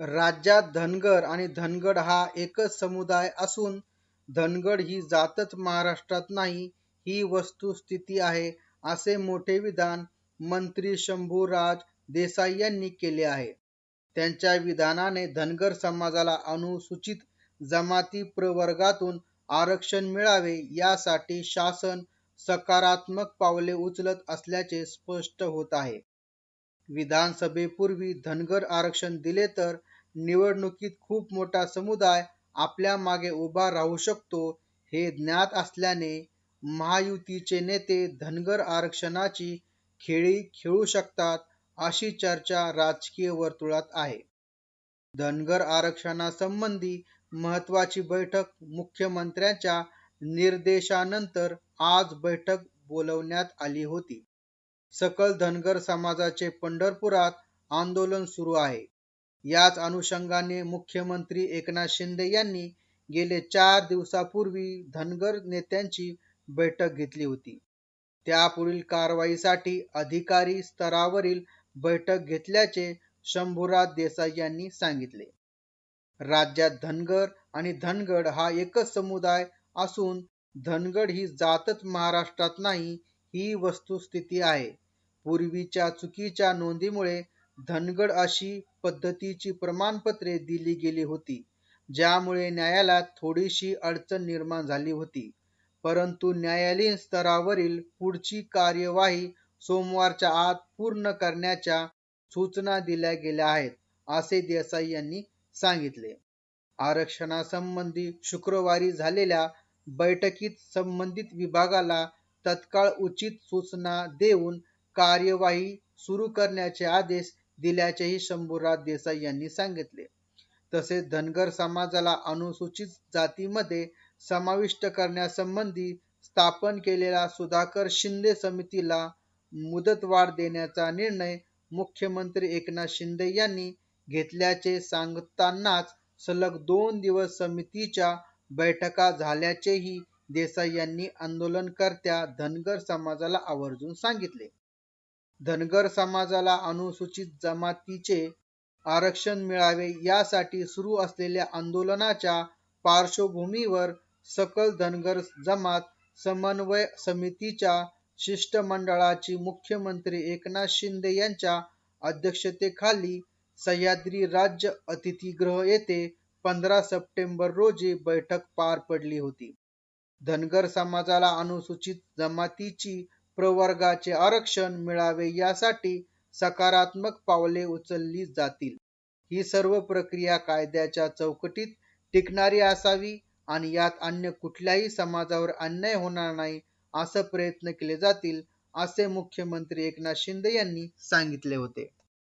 राज्यात धनगर आणि धनगड हा एकच समुदाय असून धनगड ही जातच महाराष्ट्रात नाही ही वस्तुस्थिती आहे असे मोठे विधान मंत्री शंभूराज देसाई यांनी केले आहे. त्यांच्या विधानाने धनगर समाजाला अनुसूचित जमाती प्रवर्गातून आरक्षण मिळावे यासाठी शासन सकारात्मक पावले उचलत असल्याचे स्पष्ट होत आहे. विधानसभेपूर्वी धनगर आरक्षण दिले तर निवडणुकीत खूप मोठा समुदाय आपल्या मागे उभा राहू शकतो हे ज्ञात असल्याने महायुतीचे नेते धनगर आरक्षणाची खेळी खेळू शकतात अशी चर्चा राजकीय वर्तुळात आहे. धनगर आरक्षणासंबंधी महत्त्वाची बैठक मुख्यमंत्र्यांच्या निर्देशानंतर आज बैठक बोलवण्यात आली होती. सकल धनगर समाजाचे पंढरपुरात आंदोलन सुरू आहे. याच अनुषंगाने मुख्यमंत्री एकनाथ शिंदे यांनी गेले चार दिवसापूर्वी धनगर नेत्यांची बैठक घेतली होती. त्यापुढील कारवाईसाठी अधिकारी स्तरावरील बैठक घेतल्याचे शंभूराज देसाई यांनी सांगितले. राज्यात धनगर आणि धनगड हा एकच समुदाय असून धनगड ही जातच महाराष्ट्रात नाही ही वस्तुस्थिती आहे. पूर्वीच्या चुकीच्या नोंदीमुळे धनगड अशी पद्धतीची प्रमाणपत्रे दिली गेली होती, ज्यामुळे न्यायालयात थोडीशी अडचण निर्माण झाली होती. परंतु न्यायालयीन स्तरावरील पुढची कार्यवाही सोमवारच्या आत पूर्ण करण्याच्या सूचना दिल्या गेल्या आहेत, असे देसाई यांनी सांगितले. आरक्षणासंबंधी शुक्रवारी झालेल्या बैठकीत संबंधित विभागाला तत्काळ उचित सूचना देऊन कार्यवाही सुरू करण्याचे आदेश दिल्याचेही शंभूराज देसाई यांनी सांगितले. तसेच धनगर समाजाला अनुसूचित जातीमध्ये समाविष्ट करण्यासंबंधी स्थापन केलेल्या सुधाकर शिंदे समितीला मुदतवाढ देण्याचा निर्णय मुख्यमंत्री एकनाथ शिंदे यांनी घेतल्याचे सांगतानाच सलग दोन दिवस समितीच्या बैठका झाल्याचेही देसाई यांनी आंदोलनकर्त्या धनगर समाजाला आवर्जून सांगितले. धनगर समाजाला अनुसूचित जमातीचे आरक्षण मिळावे यासाठी सुरू असलेल्या आंदोलनाच्या पार्श्वभूमीवर सकल धनगर जमात समन्वय समितीच्या शिष्टमंडळाची मुख्यमंत्री एकनाथ शिंदे यांच्या अध्यक्षतेखाली सह्याद्री राज्य अतिथीगृह येथे पंधरा सप्टेंबर रोजी बैठक पार पडली होती. धनगर समाजाला अनुसूचित जमातीची प्रवर्गाचे आरक्षण मिळावे यासाठी सकारात्मक पावले उचलली जातील. ही सर्व प्रक्रिया कायद्याच्या चौकटीत टिकणारी असावी आणि यात अन्य कुठल्याही समाजावर अन्याय होणार नाही असं प्रयत्न केले जातील, असे मुख्यमंत्री एकनाथ शिंदे यांनी सांगितले होते.